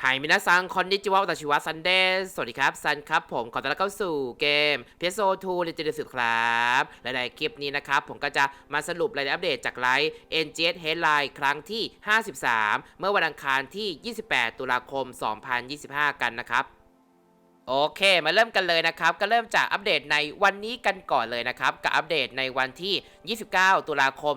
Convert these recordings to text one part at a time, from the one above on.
ไฮมินาซังคอนนิจิวะตาชิวะซันเดย์สวัสดีครับ ซันครับผมขอต้อนรับเข้าสู่เกม PS2 Legend สุดครับและในคลิปนี้นะครับ ผมก็จะมาสรุปรายละเอียดอัปเดตจากไลฟ์ NGS Headline ครั้งที่ 53 เมื่อวันอังคารที่ 28 ตุลาคม 2025 กันนะครับโอเค มาเริ่มกันเลยนะครับ ก็เริ่มจากอัปเดตในวันนี้กันก่อนเลยนะครับ กับอัปเดตในวันที่ 29 ตุลาคม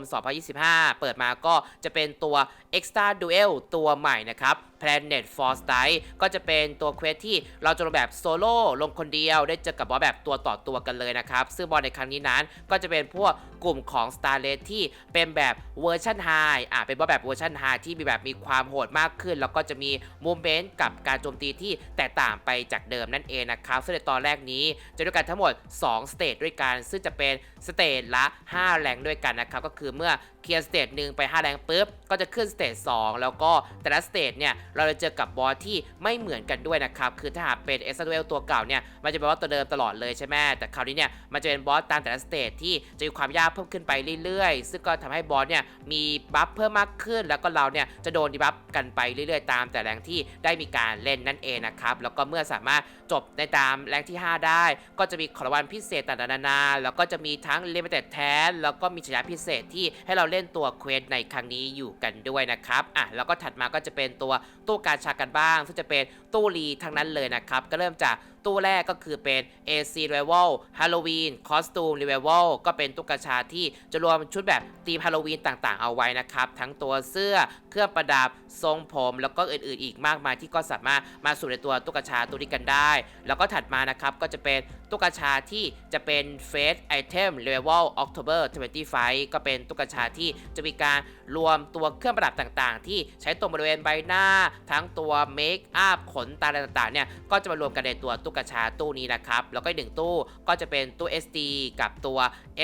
2025 เปิดมาก็จะเป็นตัว Extra Duel ตัวใหม่นะครับ Planet Force d i ก็จะเป็นตัวเควสที่เราจะลงแบบโซโล่ลงคนเดียว ได้เจอกับบอสแบบตัวต่อตัวกันเลยนะครับ ซึ่งบอสในครั้งนี้นั้นก็จะเป็นพวกกลุ่มของ Star r a c e ที่เป็นแบบเวอร์ชันไฮอะเป็นบอสแบบเวอร์ชันไฮที่มีแบบมีความโหดมากขึ้น แล้วก็จะมีมูเมนต์กับการโจมตีที่แตกต่างไปจากเดิมนั่นเองนะครับซึ่งในตอนแรกนี้จะด้วยกันทั้งหมด 2 สเตจด้วยกัน ซึ่งจะเป็นสเตจละ 5 แรงด้วยกันนะครับก็คือเมื่อเคลียร์สเตจหนึ่งไป 5 แรงปุ๊บก็จะขึ้นสเตจ2แล้วก็แต่ละสเตจเนี่ยเราจะเจอกับบอสที่ไม่เหมือนกันด้วยนะครับคือถ้าหากเป็นเอ็กซ์เวลตัวเก่าเนี่ยมันจะเป็นบอสตัวเดิมตลอดเลยใช่ไหมแต่คราวนี้เนี่ยมันจะเป็นบอสตามแต่ละสเตจที่จะมีความยากเพิ่มขึ้นไปเรื่อยๆ ซึ่งก็ทำให้บอสเนี่ยมีบัฟเพิ่มมากขึ้น แล้วก็เราเนี่ยจะโดนดีบัฟกันไปเรื่อยๆ ตามแต่แรงที่ได้มีการเล่นนั่นเองนะครับแล้วก็เมื่อสามารถจบในตามแรงที่ 5 ได้ ก็จะมีขอรางวัลพิเศษต่างๆนานาแล้วก็จะมีทั้ง limited แทนแล้วก็มีฉายาพิเศษที่ให้เราเล่นตัวเควสในครั้งนี้อยู่กันด้วยนะครับอะแล้วก็ถัดมาก็จะเป็นตัวตู้กาชากันบ้าง ซึ่งจะเป็นตู้รีทั้งนั้นเลยนะครับ ก็เริ่มจากตู้แรกก็คือเป็น AC Revival Halloween Costume Revival ก็เป็นตุ๊กชาที่จะรวมชุดแบบธีมฮาโลวีนต่างๆ เอาไว้นะครับ ทั้งตัวเสื้อเครื่องประดับทรงผม แล้วก็อื่นๆ อีกมากมายที่ก็สามารถมาสู่ในตัวตุ๊กชาตัวนี้กันได้ แล้วก็ถัดมานะครับก็จะเป็นตุ๊กชาที่จะเป็น Face Item Level October 25ก็เป็นตุ๊กชาที่จะมีการรวมตัวเครื่องประดับต่างๆ ที่ใช้ตรงบริเวณใบหน้า ทั้งตัวเมคอัพขนตาอะไรต่างๆเนี่ยก็จะมารวมกันในตัวตุ๊กู้กระชาตู้นี้นะครับ แล้วก็อีกหนึ่งตู้ก็จะเป็นตู้ SD กับตัว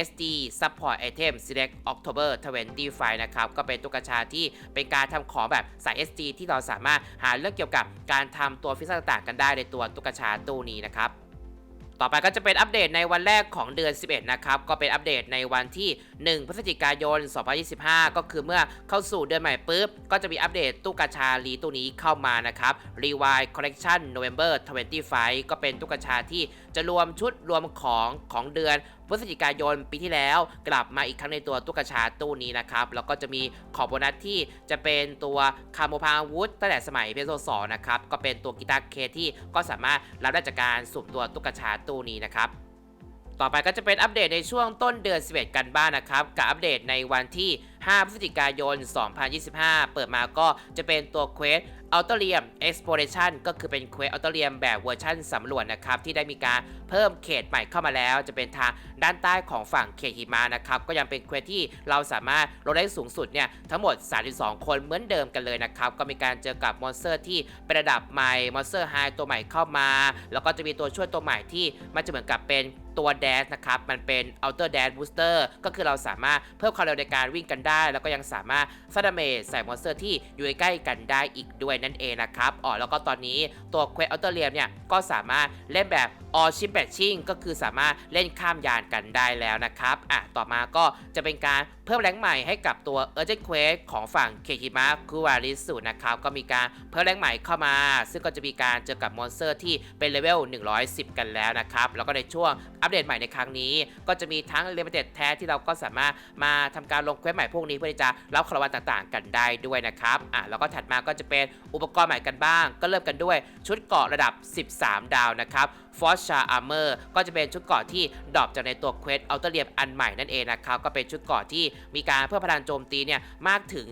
SD Support Item Select October 25นะครับก็เป็นตู้กระชาที่เป็นการทำของแบบสาย SD ที่เราสามารถหาเรื่องเกี่ยวกับการทำตัวฟิสต่างๆ กันได้ในตัวตู้กระชาตู้นี้นะครับ ต่อไปก็จะเป็นอัปเดตในวันแรกของเดือน 11 นะครับ ก็เป็นอัปเดตในวันที่ 1 พฤศจิกายน 2025 ก็คือเมื่อเข้าสู่เดือนใหม่ปุ๊บ ก็จะมีอัปเดตตู้กาชาลีตู้นี้เข้ามานะครับ Rewind Collection November 25 ก็เป็นตู้กาชาที่ จะรวมชุดรวมของของเดือนพฤศจิกายนปีที่แล้วกลับมาอีกครั้งในตัวตู้กชาตู้นี้นะครับแล้วก็จะมีของโบนัสที่จะเป็นตัวคาโมพาวุธตั้งแต่สมัยเพโซสองนะครับก็เป็นตัวกีตาร์เคที่ก็สามารถรับได้จากการสุ่มตัวตู้กชาตู้นี้นะครับต่อไปก็จะเป็นอัปเดตในช่วงต้นเดือน 11 กันบ้างนนะครับ กับอัปเดตในวันที่ 5 พฤศจิกายน 2025 เปิดมาก็จะเป็นตัวเควสอัลเทเรียม Exploration ก็คือเป็นเควสอัลเทเรียมแบบเวอร์ชันสำรวจนะครับที่ได้มีการเพิ่มเขตใหม่เข้ามาแล้ว จะเป็นทางด้านใต้ของฝั่งเขตหิมะนะครับก็ยังเป็นเควสที่เราสามารถลดได้สูงสุดเนี่ยทั้งหมด 32 คนเหมือนเดิมกันเลยนะครับก็มีการเจอกับมอนสเตอร์ที่เป็นระดับใหม่มอนสเตอร์ไฮตัวใหม่เข้ามา แล้วก็จะมีตัวช่วยตัวใหม่ที่มันจะเหมือนกับเป็น ตัวแดชนะครับ มันเป็น Outer Dash Booster ก็คือเราสามารถเพิ่มความเร็วในการวิ่งกันได้ แล้วก็ยังสามารถซัดเมจใส่มอนสเตอร์ที่อยู่ใกล้กันได้อีกด้วยนั่นเองนะครับอ๋อแล้วก็ตอนนี้ตัว Quest Outer Realm เนี่ยก็สามารถเล่นแบบ All Ship Batching ก็คือสามารถเล่นข้ามยานกันได้แล้วนะครับอะต่อมาก็จะเป็นการเพิ่มแรงใหม่ให้กับตัว Urgent Quest ของฝั่งเคคิมะคูวาริสุนะครับก็มีการเพิ่มแรงใหม่เข้ามา ซึ่งก็จะมีการเจอกับมอนสเตอร์ที่เป็นเลเวล 110 กันแล้วนะครับ แล้วก็ในช่วงอัปเดตใหม่ในครั้งนี้ ก็จะมีทั้งเลเวลเต็ดแท้ที่เราก็สามารถมาทำการลงเควสใหม่พวกนี้เพื่อที่จะรับของรวัลต่างๆ กันได้ด้วยนะครับอะแล้วก็ถัดมาก็จะเป็นอุปกรณ์ใหม่กันบ้าง ก็เริ่มกันด้วยชุดเกราะระดับ 13 ดาวนะครับ ฟอสชาอาร์เมอร์ก็จะเป็นชุดเกราะที่ดรอปจากในตัวเควสอัลเทเรียมอันใหม่นั่นเองนะครับก็เป็นชุดเกราะที่มีการเพิ่มพลังโจมตีเนี่ยมากถึง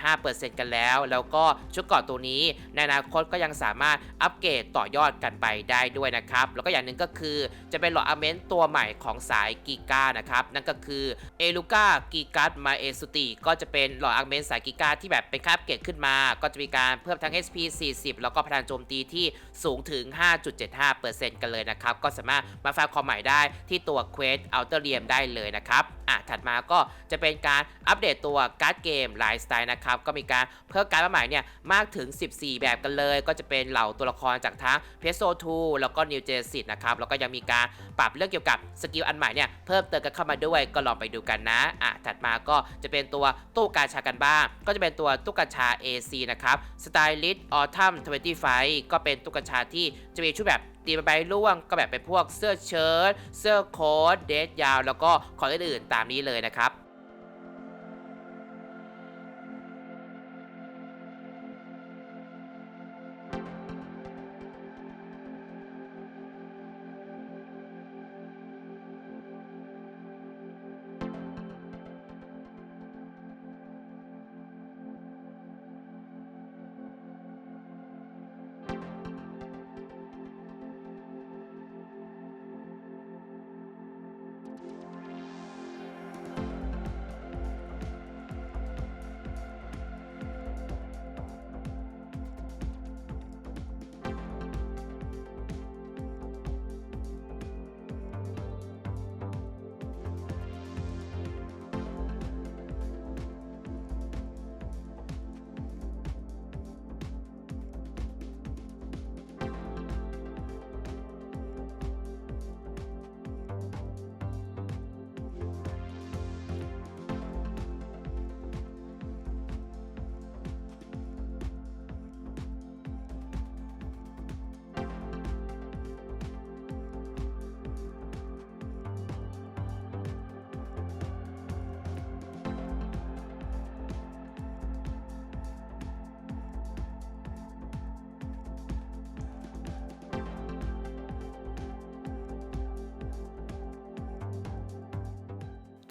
7.5%กันแล้ว แล้วก็ชุดเกราะตัวนี้ในอนาคตก็ยังสามารถอัปเกรดต่อยอดกันไปได้ด้วยนะครับแล้วก็อย่างหนึ่งก็คือจะเป็นหลอดอเมนต์ตัวใหม่ของสายกีกานะครับนั่นก็คือเอลูกากีกัสมาเอสุติก็จะเป็นหลอดอเมนต์สายกีกาที่แบบเป็นค่าอัปเกรดขึ้นมา ก็จะมีการเพิ่มทั้ง SP 40 แล้วก็พลังโจมตีที่สูงถึง 5.75%กันเลยนะครับ ก็สามารถมาฟังความหมายได้ที่ตัว Quest Outer Rim ได้เลยนะครับอะถัดมาก็จะเป็นการอัปเดตตัวการ์ดเกมไลฟ์สไตล์นะครับ ก็มีการเพิ่มการ์ดมาใหม่เนี่ยมากถึง 14 แบบกันเลย ก็จะเป็นเหล่าตัวละครจากทั้ง p s o 2แล้วก็ New Genesis นะครับ แล้วก็ยังมีการปรับเรื่องเกี่ยวกับสกิลอันใหม่เนี่ยเพิ่มเติมกันเข้ามาด้วยก็ลองไปดูกันนะอะถัดมาก็จะเป็นตัวตู้กาชากันบ้าง ก็จะเป็นตัวตู้กาชา AC นะครับ Stylist Autumn 25 ก็เป็นตู้กาชาที่จะมีชุดแบบตีใบร่วงก็แบบเป็นพวกเสื้อเชิ้ตเสื้อโค้ทเดสยาว แล้วก็ของอื่นๆตามนี้เลยนะครับ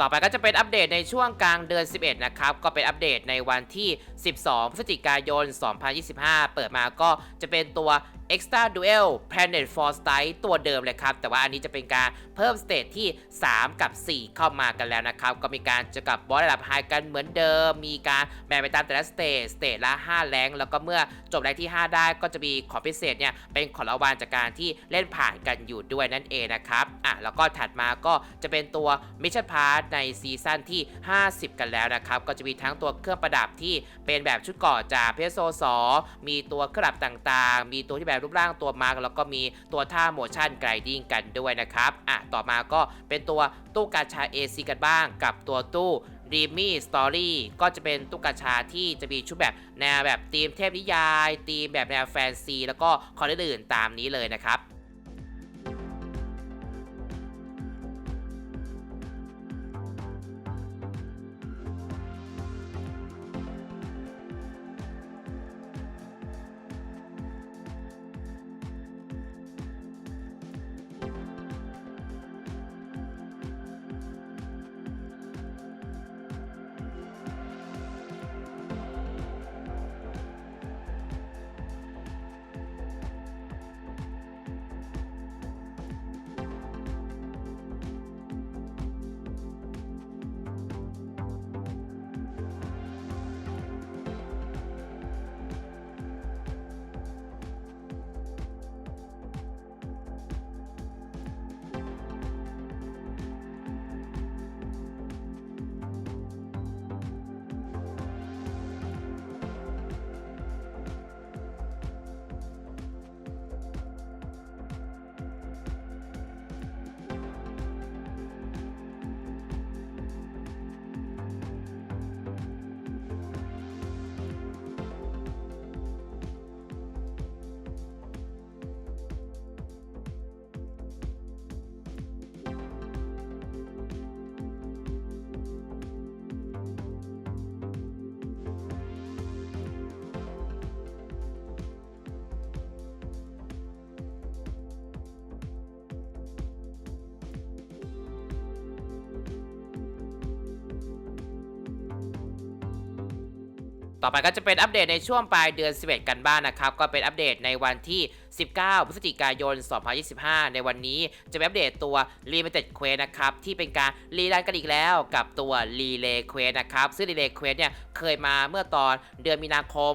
ต่อไปก็จะเป็นอัปเดตในช่วงกลางเดือน 11 นะครับ ก็เป็นอัปเดตในวันที่ 12 พฤศจิกายน 2025 เปิดมาก็จะเป็นตัว Extra Duel Planet for s t y ตัวเดิมเลยครับ แต่ว่าอันนี้จะเป็นการเพิ่มสเตจที่ 3 กับ 4 เข้ามากันแล้วนะครับ ก็มีการเจะกับบอสระดับไฮกันเหมือนเดิม มีการแบ่งไปตามแต่ละสเตจสเตจละ 5 แรงแล้วก็เมื่อจบแรงที่ 5 ได้ก็จะมีของพิเศษเนี่ยเป็นของรางวัลจากการที่เล่นผ่านกันอยู่ด้วยนั่นเองนะครับอะแล้วก็ถัดมาก็จะเป็นตัว Mission Pass ในซีซั่นที่ 50 กันแล้วนะครับ ก็จะมีทั้งตัวเครื่องประดับที่เป็นแบบชุดกราะจากเพโซสอมีตัวเครื่องประดับต่างๆ มีตัวที่แบบรูปร่างตัวมาร์กแล้วก็มีตัวท่าโมชั่นไกด์ดิ้งกันด้วยนะครับอะต่อมาก็เป็นตัวตู้กาชา AC กันบ้างกับตัวตู้รีมี่สตอรี่ก็จะเป็นตุ๊กชาที่จะมีชุดแบบแนวแบบธีมเทพนิยายธีมแบบแนวแฟนซี แล้วก็คอนเทนต์อื่นตามนี้เลยนะครับ ต่อไปก็จะเป็นอัปเดตในช่วงปลายเดือน 11 กันบ้างนนะครับ ก็เป็นอัปเดตในวันที่ 19 พฤศจิกายน 2025 ในวันนี้จะเป็นอัปเดตตัว Limited Quest นะครับ ที่เป็นการรีรันกันอีกแล้วกับตัว Relay Quest นะครับ ซึ่ง Relay Quest เนี่ยเคยมาเมื่อตอนเดือนมีนาคม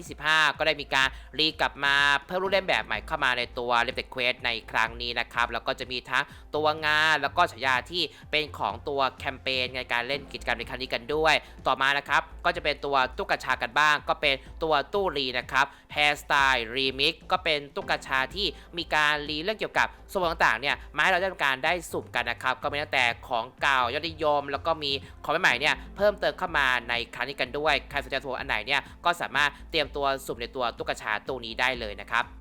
2025 ก็ได้มีการรีกลับมาเพิ่มรูปเล่นแบบใหม่เข้ามาในตัว l e m t e d Quest ในครั้งนี้นะครับ แล้วก็จะมีทั้งตัวงานแล้วก็ฉายาที่เป็นของตัวแคมเปญในการเล่นกิจกรรมในครั้งนี้กันด้วย ต่อมานะครับก็จะเป็นตัวตุ๊กชากันบ้าง ก็เป็นตัวตู้รีนะครับ Hair Style Remix ก็เป็นตุ๊กชาที่มีการรีเรื่องเกี่ยวกับส่วนต่างๆเนี่ยมาให้เราได้ทำการได้สุ่มกันนะครับก็มีตั้งแต่ของเก่ายอดนิยม แล้วก็มีของใหม่ๆเนี่ยเพิ่มเติมเข้ามาในครั้งนี้กันด้วย ใครสนใจตัวอันไหนเนี่ยก็สามารถเตรียมตัวสุ่มในตัวตุ๊กชาตัวนี้ได้เลยนะครับ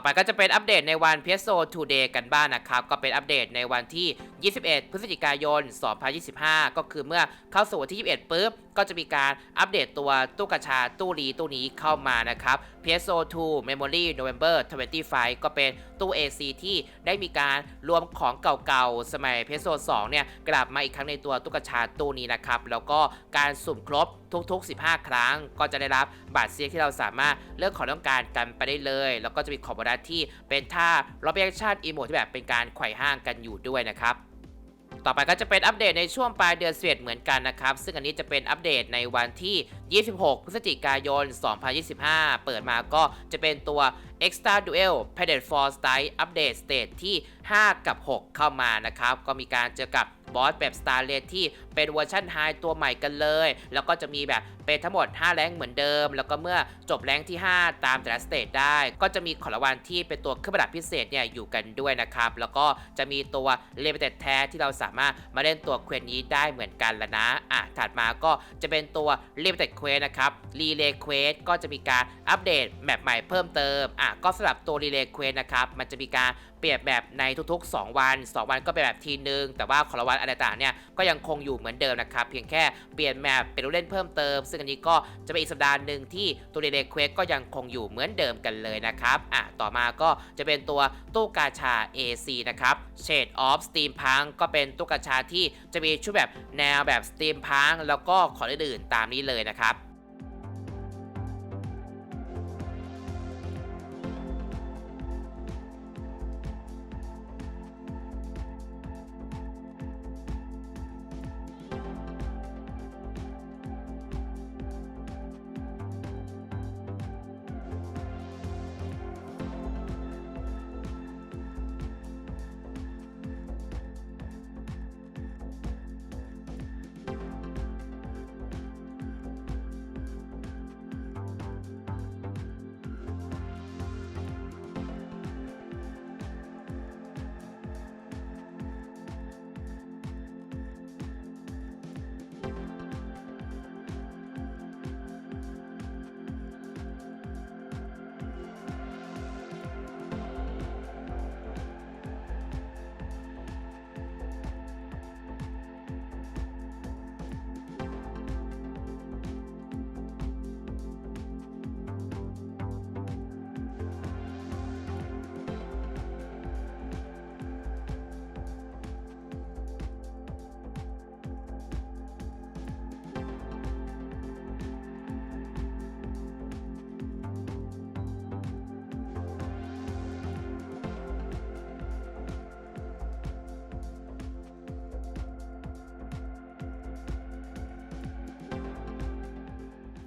อไปก็จะเป็นอัปเดตในวัน PSO Today กันบ้างนนะครับ ก็เป็นอัปเดตในวันที่ 21 พฤศจิกายน 2025 ก็คือเมื่อเข้าสู่วันที่ 21ปุ๊บ ก็จะมีการอัปเดตตัวตู้กระชาตู้รีตู้นี้เข้ามานะครับ PSO 2 Memory November 25 ก็เป็นตู้ AC ที่ได้มีการรวมของเก่าๆ สมัย PSO 2 เนี่ย กลับมาอีกครั้งในตัวตู้กระชาตู้นี้นะครับ แล้วก็การสุ่มครบทุก ๆ 15 ครั้ง ก็จะได้รับบัตรเซียที่เราสามารถเลือกของต้องการกันไปได้เลย แล้วก็จะมีของบดัที่เป็นท่า r o b เ a c t i o n อีโมที่แบบเป็นการไขว่ห้างกันอยู่ด้วยนะครับ ต่อไปก็จะเป็นอัปเดตในช่วงปลายเดือนเสวเหมือนกันนะครับ ซึ่งอันนี้จะเป็นอัปเดตในวันที่ 26 พฤศจิกายน 2025 เปิดมาก็จะเป็นตัว Extra Duel p a d e d for Style Update Stage ที่ 5 กับ 6 เข้ามานะครับ ก็มีการเจอกับ บอสแบบ Star r a t ที่เป็นเวอร์ชันไฮตัวใหม่กันเลย แล้วก็จะมีแบบเป็นทั้งหมด 5 แรงเหมือนเดิม แล้วก็เมื่อจบแรงที่ 5 ตามแต่ละสเตจได้ ก็จะมีของรางวัลที่เป็นตัวเครื่องประดับพิเศษเนี่ยอยู่กันด้วยนะครับ แล้วก็จะมีตัวเลเว t ตแท้ที่เราสามารถมาเล่นตัวเควสนี้ได้เหมือนกันแล้วนะอะถัดมาก็จะเป็นตัวเลเว t ตเควสนะครับรีเลย์เควสก็จะมีการอัปเดตแมปใหม่เพิ่มเติมอะก็สำหรับตัวรีเลย์เควสนะครับมันจะมีการ เปลี่ยนแบบในทุกๆ 2 วัน 2 วันก็เป็นแบบทีนึง แต่ว่าของรางวัลอะไรต่างเนี่ยก็ยังคงอยู่เหมือนเดิมนะครับ เพียงแค่เปลี่ยนแมปเป็นผู้เล่นเพิ่มเติม ซึ่งอันนี้ก็จะเป็นอีกสัปดาห์หนึ่งที่ตัวเดเ y เควสก็ยังคงอยู่เหมือนเดิมกันเลยนะครับอะต่อมาก็จะเป็นตัวตู้กาชา AC นะครับ Shade of Steampunk ก็เป็นตู้กาชาที่จะมีชุดแบบแนวแบบ Steampunk แล้วก็ของอื่นๆตามนี้เลยนะครับ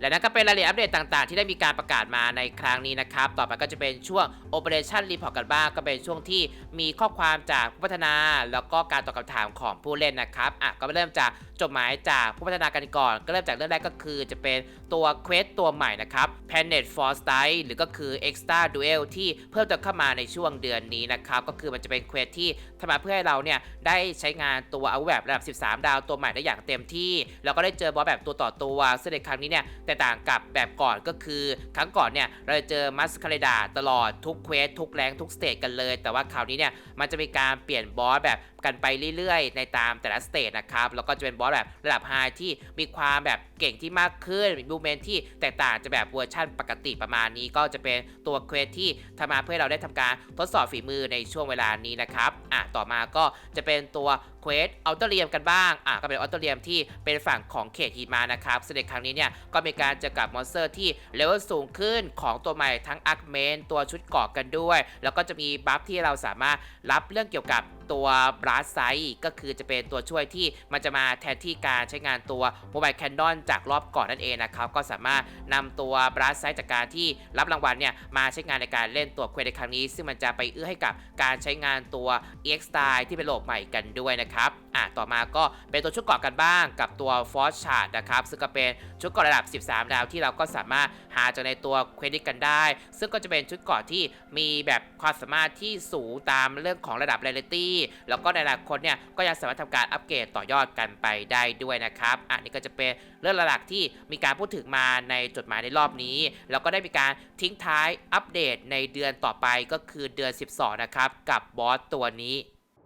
และนั่นก็เป็นรายละเอียดอัปเดตต่างๆ ที่ได้มีการประกาศมาในครั้งนี้นะครับ ต่อไปก็จะเป็นช่วง Operation Report กันบ้างก็เป็นช่วงที่มีข้อความจากผู้พัฒนา แล้วก็การตอบคำถามของผู้เล่นนะครับอะก็เริ่มจากจดหมายจากผู้พัฒนากันก่อน ก็เริ่มจากเรื่องแรกก็คือจะเป็นตัวเควสตัวใหม่นะครับ Planet for Style หรือก็คือ Extra Duel ที่เพิ่มเติมเข้ามาในช่วงเดือนนี้นะครับก็คือมันจะเป็นเควสที่ทำมาเพื่อให้เราเนี่ยได้ใช้งานตัวอาวุธแบบระดับ 13 ดาวตัวใหม่ได้อย่างเต็มที่ แล้วก็ได้เจอบอสแบบตัวต่อตัวซึ่งในครั้งนี้เนี่ยแตกต่างกับแบบก่อนก็คือ ครั้งก่อนเนี่ยเราจะเจอมัสคาเรดาตลอดทุกเควสทุกแรงทุกสเตจกันเลย แต่ว่าคราวนี้เนี่ยมันจะมีการเปลี่ยนบอสแบบ กันไปเรื่อยๆ ในตามแต่ละสเตจนะครับ แล้วก็จะเป็นบอสแบบระดับไฮที่มีความแบบเก่งที่มากขึ้น มีมูเมนที่แตกต่างจากแบบเวอร์ชั่นปกติประมาณนี้ ก็จะเป็นตัวเควสที่ทำมาเพื่อเราได้ทำการทดสอบฝีมือในช่วงเวลานี้นะครับ อะ ต่อมาก็จะเป็นตัวเควสอัลเทเรียมกันบ้าง อะ ก็เป็นอัลเทเรียมที่เป็นฝั่งของเขตหิมานะครับซึ่งในครั้งนี้เนี่ย ก็มีการเจอกับมอนสเตอร์ที่เลเวลสูงขึ้นของตัวใหม่ทั้งอาร์คเมนตัวชุดเกาะกันด้วย แล้วก็จะมีบัฟที่เราสามารถรับเรื่องเกี่ยวกับตัวบลัสไซก็คือจะเป็นตัวช่วยที่มันจะมาแทนที่การใช้งานตัวโมบายแคนดอนจากรอบก่อนนั่นเองนะครับ ก็สามารถนำตัวบลัสไซจากการที่รับรางวัลเนี่ยมาใช้งานในการเล่นตัวเควสในครั้งนี้ ซึ่งมันจะไปเอื้อให้กับการใช้งานตัว EX Style ที่เป็นโหลดใหม่กันด้วยนะครับ อะต่อมาก็เป็นตัวชุดเกราะกันบ้างกับตัว Force Chart นะครับซึ่งก็เป็นชุดเกราะระดับ 13 ดาวที่เราก็สามารถหาจากในตัวเควดิกันได้ ซึ่งก็จะเป็นชุดเกราะที่มีแบบความสามารถที่สูงตามเรื่องของระดับ r a r i t y แล้วก็ในอนาคตเนี่ยก็ยังสามารถทำการอัปเกรดต่อยอดกันไปได้ด้วยนะครับอะนี่ก็จะเป็นเรื่องหลักที่มีการพูดถึงมาในจดหมายในรอบนี้ แล้วก็ได้มีการทิ้งท้ายอัปเดตในเดือนต่อไปก็คือเดือน 12 นะครับกับบอสตัวนี้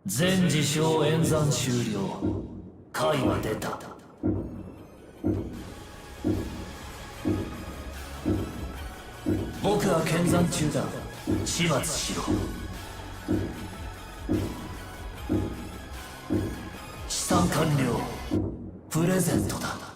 全事象演算終了。解は出た。僕は剣山中だ。始末しろ。資産完了。プレゼントだ。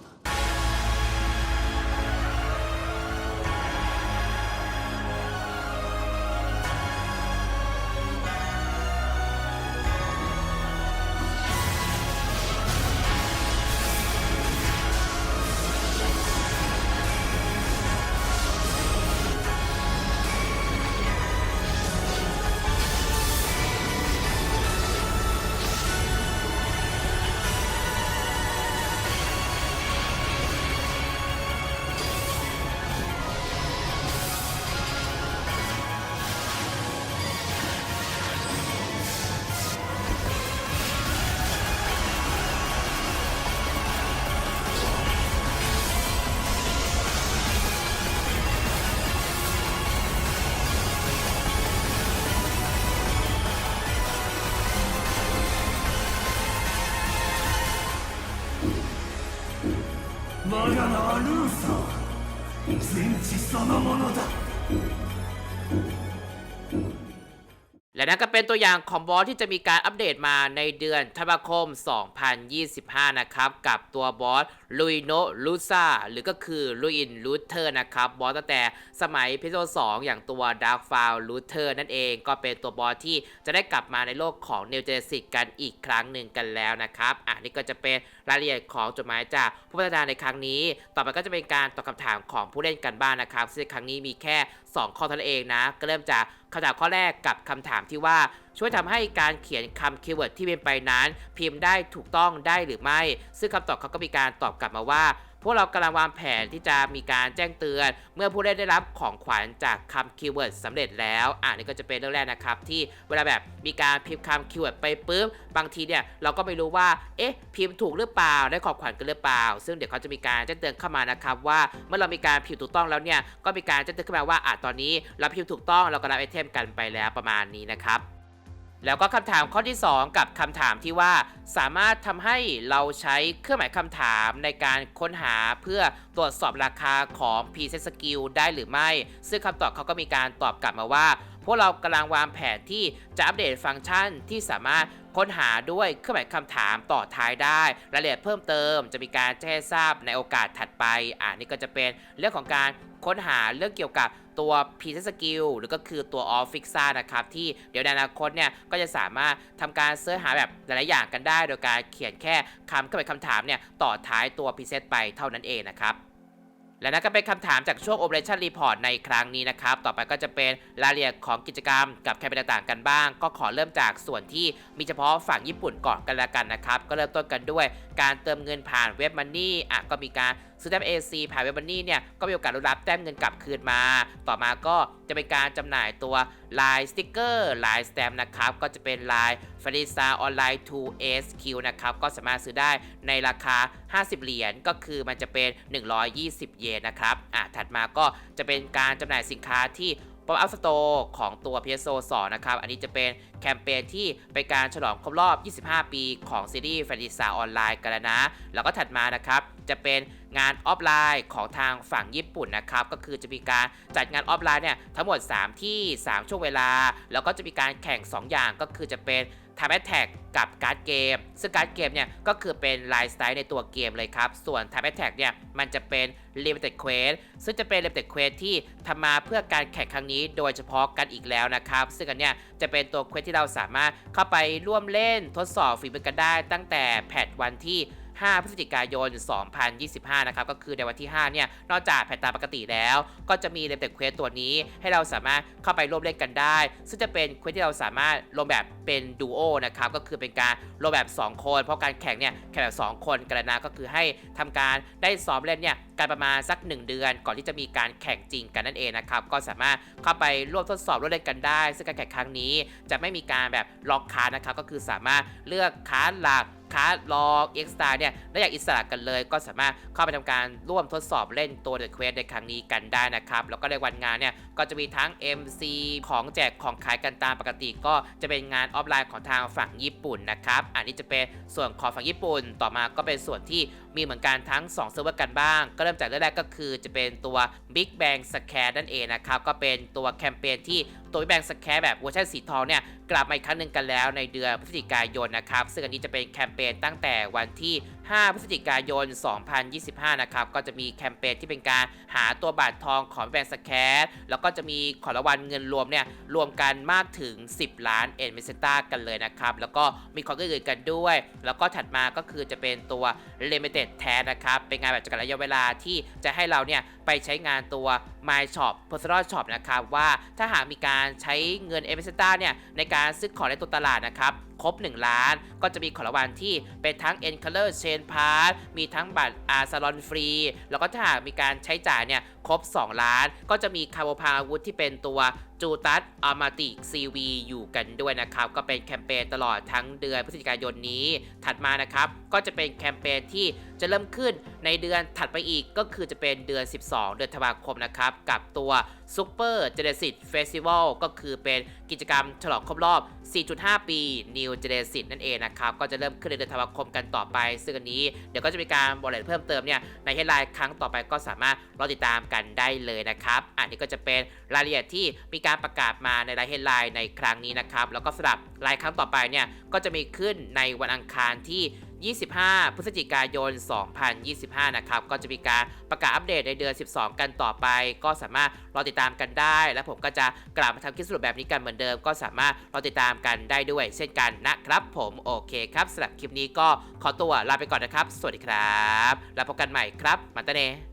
และนั่นก็เป็นตัวอย่างของบอสที่จะมีการอัปเดตมาในเดือนธันวาคม 2025 นะครับ กับตัวบอสลุยโนลูซาหรือก็คือลุอินลูเทอร์นะครับ บอสตั้งแต่สมัยพิโซ2อย่างตัวดาร์ฟาวลูเทอร์นั่นเองก็เป็นตัวบอสที่จะได้กลับมาในโลกของเน w เจสิกกันอีกครั้งหนึ่งกันแล้วนะครับอะนี่ก็จะเป็นรายละเอียดของจดหมายจากผู้พัฒนาในครั้งนี้ ต่อไปก็จะเป็นการตอบคำถามของผู้เล่นกันบ้างนะครับซึ่งครั้งนี้มีแค่ 2 ข้อเท่านั้นเองนะก็เริ่มจาก คำถามข้อแรกกับคำถามที่ว่าช่วยทำให้การเขียนคำคีย์เวิร์ดที่เป็นไปนั้น พิมพ์ได้ถูกต้องได้หรือไม่ ซึ่งคำตอบเขาก็มีการตอบกลับมาว่า พวกเรากำลังวางแผนที่จะมีการแจ้งเตือน เมื่อผู้เล่นได้รับของขวัญจากคำคีย์เวิร์ดสำเร็จแล้วอ่านี่ก็จะเป็นเรื่องแรกนะครับ ที่เวลาแบบมีการพิมพ์คำคีย์เวิร์ดไปปุ๊บบางทีเนี่ยเราก็ไม่รู้ว่าเอ๊ะพิมพ์ถูกหรือเปล่าได้ของขวัญกันหรือเปล่า ซึ่งเดี๋ยวเขาจะมีการแจ้งเตือนเข้ามานะครับว่าเมื่อเรามีการพิมพ์ถูกต้องแล้วเนี่ยก็มีการแจ้งเตือนขึ้นมาว่าอะตอนนี้ เราพิมพ์ถูกต้องเราก็รับไอเทมกันไปแล้วประมาณนี้นะครับ แล้วก็คำถามข้อที่ 2 กับคำถามที่ว่า สามารถทำให้เราใช้เครื่องหมายคำถามในการค้นหาเพื่อตรวจสอบราคาของ p s e t Skill ได้หรือไม่ ซึ่งคำตอบเขาก็มีการตอบกลับมาว่า พวกเรากำลังวางแผนที่จะอัปเดตฟังก์ชันที่สามารถค้นหาด้วยเครื่องหมายคำถามต่อท้ายได้ รายละเอียดเพิ่มเติมจะมีการแจ้งทราบในโอกาสถัดไป อ่านี่ก็จะเป็นเรื่องของการค้นหาเรื่องเกี่ยวกับ ตัว p r e s e t Skill หรือก็คือตัว All Fixa นะครับ ที่เดี๋ยวในอนาคตเนี่ย ก็จะสามารถทำการเสิร์ชหาแบบหลายๆอย่างกันได้ โดยการเขียนแค่คำเครื่องหมายคำถามเนี่ย ต่อท้ายตัว Preset ไปเท่านั้นเองนะครับและนั่นก็เป็นคำถามจากช่วง Operation Report ในครั้งนี้นะครับ ต่อไปก็จะเป็นรายละเอียดของกิจกรรมกับแคมเปญต่างๆกันบ้าง ก็ขอเริ่มจากส่วนที่มีเฉพาะฝั่งญี่ปุ่นก่อนกันละกันนะครับ ก็เริ่มต้นกันด้วยการเติมเงินผ่านเว็บมันนี่อะก็มีการ ซื้อแต้ม AC ผ่านเว็บมันนี่เนี่ยก็มีโอกาสรับแต้มเงินกลับคืนมา ต่อมาก็จะเป็นการจำหน่ายตัวลายสติกเกอร์ลายสแตมป์นะครับก็จะเป็นลายฟริซาออนไลน์ 2 SQ นะครับก็สามารถซื้อได้ในราคา 50 เหรียญก็คือมันจะเป็น 120 เยนนะครับอะถัดมาก็จะเป็นการจำหน่ายสินค้าที่โป Pop Up Store ของตัว PSO 2 นะครับ อันนี้จะเป็นแคมเปญที่เป็นการฉลองครบรอบ 25 ปีของซีรีส์แฟนตาซีสาออนไลน์กันแล้วนะ แล้วก็ถัดมานะครับ จะเป็น งานออฟไลน์ของทางฝั่งญี่ปุ่นนะครับก็คือจะมีการจัดงานออฟไลน์เนี่ยทั้งหมด 3 ที่ 3 ช่วงเวลา แล้วก็จะมีการแข่ง 2 อย่างก็คือจะเป็น Time Attack กับการ์ดเกม ซึ่งการ์ดเกมเนี่ยก็คือเป็นไลฟ์สไตล์ในตัวเกมเลยครับ ส่วน Time Attack เนี่ยมันจะเป็น Limited Quest ซึ่งจะเป็น Limited Quest ที่ทำมาเพื่อการแข่งครั้งนี้โดยเฉพาะกันอีกแล้วนะครับ ซึ่งอันเนี้ยจะเป็นตัวเควสที่เราสามารถเข้าไปร่วมเล่นทดสอบฝีมือกันได้ตั้งแต่แพทวันที่ 5 พฤศจิกายน 2025 นะครับ ก็คือในวันที่ 5 เนี่ย นอกจากแพทตามปกติแล้ว ก็จะมีเลเต็ดเควสตัวนี้ ให้เราสามารถเข้าไปร่วมเล่นกันได้ ซึ่งจะเป็นเควสที่เราสามารถลงแบบเป็นดูโอนะครับ ก็คือเป็นการลงแบบ 2 คน เพราะการแข่งเนี่ยแข่งแบบ 2 คนกันนะก็คือให้ทำการได้ซ้อมเล่นเนี่ยกันประมาณสัก 1 เดือน ก่อนที่จะมีการแข่งจริงกันนั่นเองนะครับ ก็สามารถเข้าไปร่วมทดสอบร่วมเล่นกันได้ ซึ่งการแข่งครั้งนี้จะไม่มีการแบบล็อกคานะครับ ก็คือสามารถเลือกคาหลัก คาร์ดลอกเอ็กซ์ตาเนี่ยได้อย่างอิสระกันเลย ก็สามารถเข้าไปทำการร่วมทดสอบเล่นตัวเดอะเควสในครั้งนี้กันได้นะครับ แล้วก็ในวันงานเนี่ยก็จะมีทั้ง MC ของแจกของขายกันตามปกติ ก็จะเป็นงานออฟไลน์ของทางฝั่งญี่ปุ่นนะครับอันนี้จะเป็นส่วนของฝั่งญี่ปุ่น ต่อมาก็เป็นส่วนที่มีเหมือนกันทั้ง2เซิร์ฟเวอร์กันบ้าง ก็เริ่มจากเรื่องแรกก็คือจะเป็นตัว Big Bang Scare นั่นเองนะครับก็เป็นตัวแคมเปญที่ ตัว Big Bang Scare แบบเวอร์ชันสีทองเนี่ยกลับมาอีกครั้งหนึ่งกันแล้วในเดือนพฤศจิกายนนะครับซึ่งอันนี้จะเป็นแคมเปญตั้งแต่วันที่ 5 พฤศจิกายน 2025 นะครับ ก็จะมีแคมเปญที่เป็นการหาตัวบาททองของแบงค์สแครแล้วก็จะมีของรางวัลเงินรวมเนี่ย รวมกันมากถึง 10 ล้านเอ็นเมสตากันเลยนะครับ แล้วก็มีของอื่นๆกันด้วย แล้วก็ถัดมาก็คือจะเป็นตัว Limited แทนนะครับ เป็นงานแบบจำกัดระยะเวลาที่จะให้เราเนี่ยไปใช้งานตัว My Shop Personal Shop นะครับว่าถ้าหากมีการใช้เงินเอเมสตาเนี่ยในการซื้อของในตัวตลาดนะครับ ครบ 1 ล้าน ก็จะมีของรางวัลที่เป็นทั้ง e n c o l o r Chain Pass มีทั้งบัตรอาซาลอนฟรี แล้วก็ถ้าหากมีการใช้จ่ายเนี่ยครบ 2 ล้าน ก็จะมีคาร์บพาอาวุธที่เป็นตัว จูตัสอามาติซีวีอยู่กันด้วยนะครับ ก็เป็นแคมเปญตลอดทั้งเดือนพฤศจิกายนนี้ ถัดมานะครับ ก็จะเป็นแคมเปญที่จะเริ่มขึ้นในเดือนถัดไปอีกก็คือจะเป็นเดือน 12 เดือนธันวาคมนะครับ กับตัว Super Genesis Festival ก็คือเป็นกิจกรรมฉลองครบรอบ 4.5 ปี New Genesis นั่นเองนะครับ ก็จะเริ่มขึ้นในเดือนธันวาคมกันต่อไป ซึ่งอันนี้ เดี๋ยวก็จะมีการบอกรายละเอียเพิ่มเติมเนี่ย ในเฮดไลน์ครั้งต่อไปก็สามารถรอติดตามกันได้เลยนะครับ อันนี้ก็จะเป็นรายละเอียดที่มีการประกาศมาในรายเฮดไลน์ในครั้งนี้นะครับ แล้วก็สำหรับรายครั้งต่อไปเนี่ยก็จะมีขึ้นในวันอังคารที่ 25 พฤศจิกายน 2025 นะครับ ก็จะมีการประกาศอัปเดตในเดือน 12 กันต่อไป ก็สามารถรอติดตามกันได้ และผมก็จะกลับมาทำคลิปสรุปแบบนี้กันเหมือนเดิม ก็สามารถรอติดตามกันได้ด้วย เช่นกันนะครับผมโอเคครับสำหรับคลิปนี้ก็ขอตัวลาไปก่อนนะครับ สวัสดีครับ แล้วพบกันใหม่ครับมาตาเน